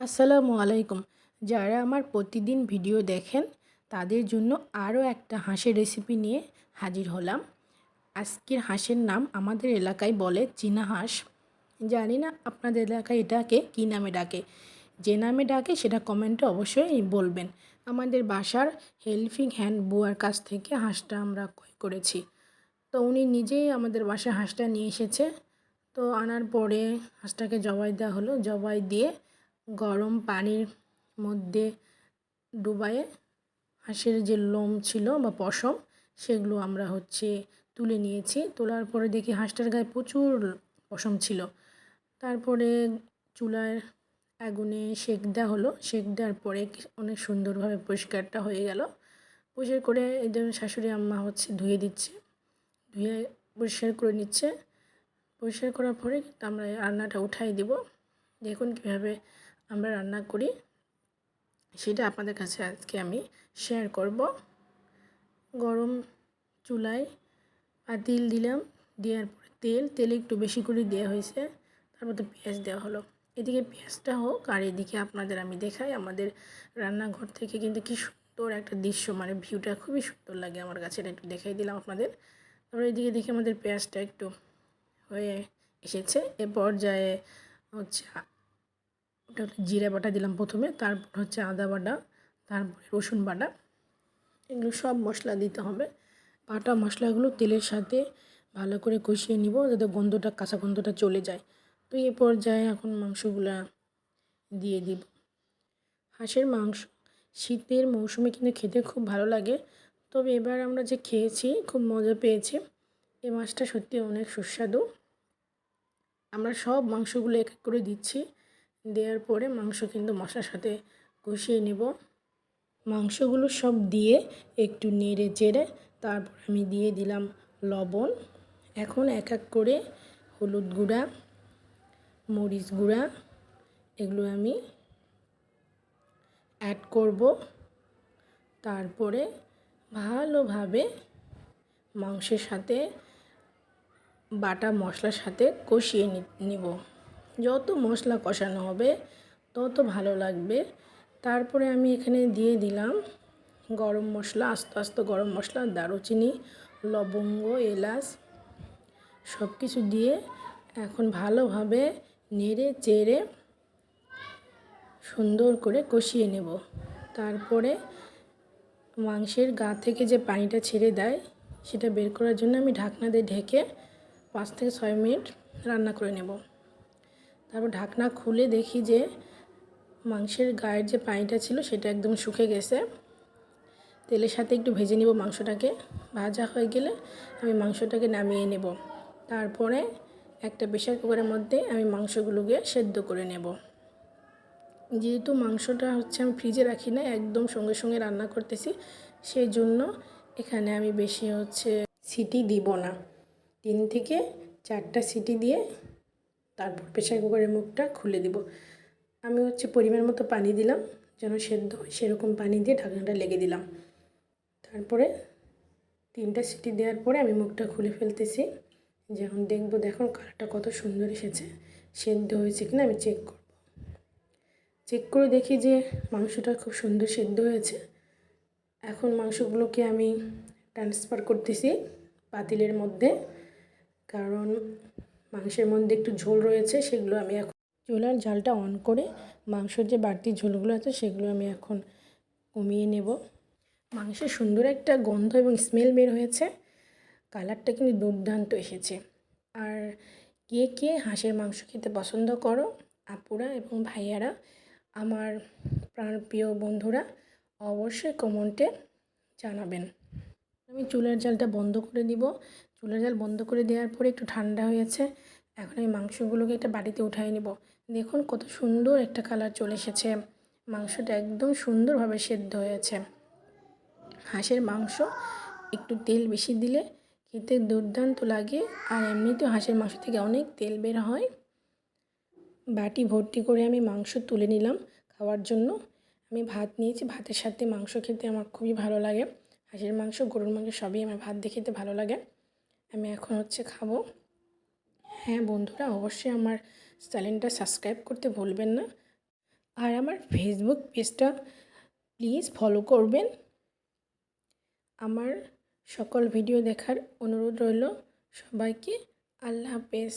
আসসালামু আলাইকুম। যারা আমার প্রতিদিন ভিডিও দেখেন, তাদের জন্য আরও একটা হাঁসের রেসিপি নিয়ে হাজির হলাম। আজকের হাঁসের নাম আমাদের এলাকায় বলে চীনা হাঁস। জানি না আপনাদের এলাকায় এটাকে কী নামে ডাকে। যে নামে ডাকে সেটা কমেন্টে অবশ্যই বলবেন। আমাদের বাসার হেল্পিং হ্যান্ড বুয়ার কাছ থেকে হাঁসটা আমরা ক্রয় করেছি। তো উনি নিজেই আমাদের বাসায় হাঁসটা নিয়ে এসেছে। তো আনার পরে হাঁসটাকে জবাই দেওয়া হলো। জবাই দিয়ে গরম পানির মধ্যে ডুবায়ে হাঁসের যে লোম ছিল বা পশম, সেগুলো আমরা হচ্ছে তুলে নিয়েছি। তোলার পরে দেখি হাঁসটার গায়ে প্রচুর পশম ছিল। তারপরে চুলার আগুনে সেক দেওয়া হলো। সেক দেওয়ার পরে অনেক সুন্দরভাবে পরিষ্কারটা হয়ে গেল। পরিষ্কার করে এদের শাশুড়ি আম্মা হচ্ছে ধুয়ে দিচ্ছে। ধুয়ে পরিষ্কার করে নিচ্ছে। পরিষ্কার করার পরে আমরা রান্নাটা উঠাই দিব। দেখুন কীভাবে আমরা রান্না করি, সেটা আপনাদের কাছে আজকে আমি শেয়ার করব। গরম চুলায় পাতিল দিলাম, দেওয়ার পরে তেল, তেলে একটু বেশি করে দেওয়া হয়েছে, তারপর তো পেঁয়াজ দেওয়া হলো। এদিকে পেঁয়াজটা হোক আর এদিকে আপনাদের আমি দেখাই আমাদের রান্নাঘর থেকে কিন্তু কি সুন্দর একটা দৃশ্য মানে ভিউটা খুবই সুন্দর লাগে আমার কাছে, এটা একটু দেখাই দিলাম আপনাদের। তারপর এদিকে দেখে আমাদের পেঁয়াজটা একটু হয়ে এসেছে। এ পর্যায়ে হচ্ছে ওটা জিরে বাটা দিলাম প্রথমে, তারপর হচ্ছে আদা বাটা, তারপরে রসুন বাটা। এগুলো সব মশলা দিতে হবে। বাটা মশলাগুলো তেলের সাথে ভালো করে কষিয়ে নিব যাতে গন্ধটা, কাঁচা গন্ধটা চলে যায়। তো এ পর্যায়ে এখন মাংসগুলা দিয়ে দিব। হাঁসের মাংস শীতের মৌসুমে কিন্তু খেতে খুব ভালো লাগে। তবে এবার আমরা যে খেয়েছি, খুব মজা পেয়েছি। এই মাছটা সত্যি অনেক সুস্বাদু। আমরা সব মাংসগুলো এক এক করে দিচ্ছি। দেওয়ার পরে মাংস কিন্তু মশলার সাথে কষিয়ে নেব। মাংসগুলো সব দিয়ে একটু নেড়ে চেড়ে তারপর আমি দিয়ে দিলাম লবণ। এখন এক এক করে হলুদ গুঁড়া, মরিচ গুঁড়া, এগুলো আমি অ্যাড করব। তারপরে ভালোভাবে মাংসের সাথে বাটা মশলার সাথে কষিয়ে নিব। যত মশলা কষানো হবে, তত ভালো লাগবে। তারপরে আমি এখানে দিয়ে দিলাম গরম মশলা, আস্তে আস্তে গরম মশলা, দারুচিনি, লবঙ্গ, এলাচ সব কিছু দিয়ে এখন ভালোভাবে নেড়ে চেড়ে সুন্দর করে কষিয়ে নেব। তারপরে মাংসের গা থেকে যে পানিটা ছেড়ে দেয়, সেটা বের করার জন্য আমি ঢাকনা দিয়ে ঢেকে পাঁচ থেকে ছয় মিনিট রান্না করে নেব। তারপর ঢাকনা খুলে দেখি যে মাংসের গায়ের যে পানিটা ছিল সেটা একদম শুকে গেছে। তেলের সাথে একটু ভেজে নিব মাংসটাকে। ভাজা হয়ে গেলে আমি মাংসটাকে নামিয়ে নেব। তারপরে একটা প্রেশার কুকারের মধ্যে আমি মাংসগুলোকে সেদ্ধ করে নেব। যেহেতু মাংসটা হচ্ছে আমি ফ্রিজে রাখি না, একদম সঙ্গে সঙ্গে রান্না করতেছি সেই জন্য এখানে আমি বেশি হচ্ছে সিটি দিব না। তিন থেকে চারটা সিটি দিয়ে তারপর প্রেশার কুকারের মুখটা খুলে দিব। আমি হচ্ছে পরিমাণ মতো পানি দিলাম, যেন সেদ্ধ হয় সেরকম পানি দিয়ে ঢাকনাটা লেগে দিলাম। তারপরে তিনটা সিটি দেওয়ার পরে আমি মুখটা খুলে ফেলতেছি। যখন দেখব, দেখুন কালারটা কত সুন্দর এসেছে, সেদ্ধ হয়েছে কিনা আমি চেক করব। চেক করে দেখি যে মাংসটা খুব সুন্দর সেদ্ধ হয়েছে। এখন মাংসগুলোকে আমি ট্রান্সফার করতেছি পাতিলের মধ্যে, কারণ মাংসের মধ্যে একটু ঝোল রয়েছে, সেগুলো আমি এখন চুলার জালটা অন করে মাংসের যে বাড়তি ঝোলগুলো আছে, সেগুলো আমি এখন কমিয়ে নেব। মাংসের সুন্দর একটা গন্ধ এবং স্মেল বের হয়েছে। কালারটা কিন্তু দুর্দান্ত এসেছে। আর কে কে হাঁসের মাংস খেতে পছন্দ করো, আপুরা এবং ভাইয়ারা, আমার প্রাণপ্রিয় বন্ধুরা, অবশ্যই কমেন্টে জানাবেন। আমি চুলার জালটা বন্ধ করে দিব। চুলার জাল বন্ধ করে দেওয়ার পরে একটু ঠান্ডা হয়েছে, এখন এই মাংসগুলোকে একটা বাড়িতে উঠাই নেব। দেখুন কত সুন্দর একটা কালার চলে এসেছে। মাংসটা একদম সুন্দরভাবে সেদ্ধ হয়েছে। হাঁসের মাংস, একটু তেল বেশি দিলে খেতে দুর্দান্ত লাগে, আর এমনিতেও হাঁসের মাংস থেকে অনেক তেল বের হয়। বাটি ভর্তি করে আমি মাংস তুলে নিলাম খাওয়ার জন্য। আমি ভাত নিয়েছি, ভাতের সাথে মাংস খেতে আমার খুবই ভালো লাগে। হাঁসের মাংস, গরুর মাংস সবই আমার ভাত দিয়ে খেতে ভালো লাগে। আমি এখন হচ্ছে খাব। হ্যাঁ বন্ধুরা, অবশ্যই আমার চ্যানেলটা সাবস্ক্রাইব করতে ভুলবেন না। আর আমার ফেসবুক পেজটা প্লিজ ফলো করবেন। আমার সকল ভিডিও দেখার অনুরোধ রইল সবাইকে। আল্লাহ হাফেজ।